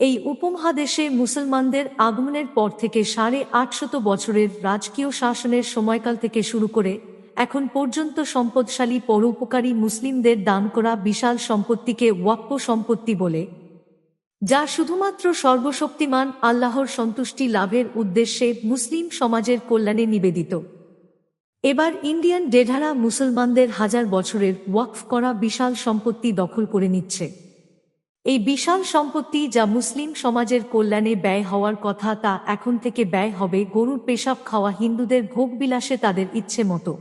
এই উপমহাদেশে মুসলমানদের আগমনের পর থেকে সাড়ে আটশত বছরের রাজকীয় শাসনের সময়কাল থেকে শুরু করে এখন পর্যন্ত সম্পদশালী পরোপকারী মুসলিমদের দান করা বিশাল সম্পত্তিকে ওয়াক্ফ সম্পত্তি বলে, যা শুধুমাত্র সর্বশক্তিমান আল্লাহর সন্তুষ্টি লাভের উদ্দেশ্যে মুসলিম সমাজের কল্যাণে নিবেদিত। এবার ইন্ডিয়ান ডেঢারা মুসলমানদের হাজার বছরের ওয়াকফ করা বিশাল সম্পত্তি দখল করে নিচ্ছে। এই বিশাল সম্পত্তি যা মুসলিম সমাজের কল্যাণে ব্যয় হওয়ার কথা তা এখন থেকে ব্যয় হবে গরুর পেশাব খাওয়া হিন্দুদের ভোগবিলাসে তাদের ইচ্ছে মতো।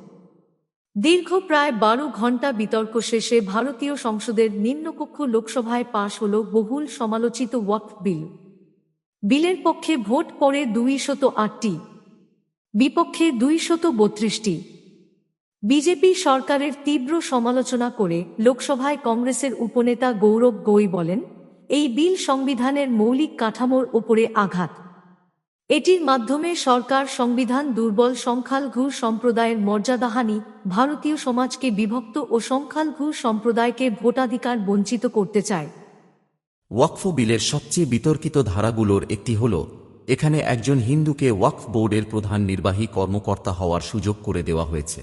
দীর্ঘ প্রায় বারো ঘণ্টা বিতর্ক শেষে ভারতীয় সংসদের নিম্নকক্ষ লোকসভায় পাশ হল বহুল সমালোচিত ওয়াকফ বিল। বিলের পক্ষে ভোট পড়ে দুইশত আটটি, বিপক্ষে দুইশত বত্রিশটি। বিজেপি সরকারের তীব্র সমালোচনা করে লোকসভায় কংগ্রেসের উপনেতা গৌরব গৈ বলেন, এই বিল সংবিধানের মৌলিক কাঠামোর ওপরে আঘাত। এটির মাধ্যমে সরকার সংবিধান দুর্বল সংখ্যালঘু সম্প্রদায়ের মর্যাদাহানি, ভারতীয় সমাজকে বিভক্ত ও সংখ্যালঘু সম্প্রদায়কে ভোটাধিকার বঞ্চিত করতে চায়। ওয়াকফ বিলের সবচেয়ে বিতর্কিত ধারাগুলোর একটি হল, এখানে একজন হিন্দুকে ওয়াকফ বোর্ডের প্রধান নির্বাহী কর্মকর্তা হওয়ার সুযোগ করে দেওয়া হয়েছে।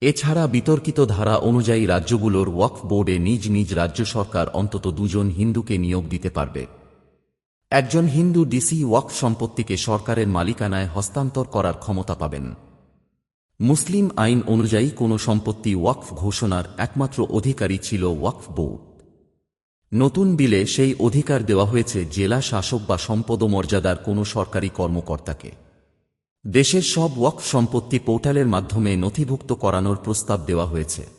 এছাড়া বিতর্কিত ধারা অনুযায়ী রাজ্যগুলোর ওয়াকফ বোর্ডে নিজ নিজ রাজ্য সরকার অন্তত দুজন হিন্দুকে নিয়োগ দিতে পারবে। একজন হিন্দু ডিসি ওয়াকফ সম্পত্তিকে সরকারের মালিকানায় হস্তান্তর করার ক্ষমতা পাবেন। মুসলিম আইন অনুযায়ী কোনো সম্পত্তি ওয়াকফ ঘোষণার একমাত্র অধিকারী ছিল ওয়াকফ বোর্ড। নতুন বিলে সেই অধিকার দেওয়া হয়েছে জেলা শাসক বা সম্পদ মর্যাদার কোনো সরকারি কর্মকর্তাকে। দেশের সব ওয়াক সম্পত্তি পোর্টালের মাধ্যমে নথিভুক্ত করানোর প্রস্তাব দেওয়া হয়েছে।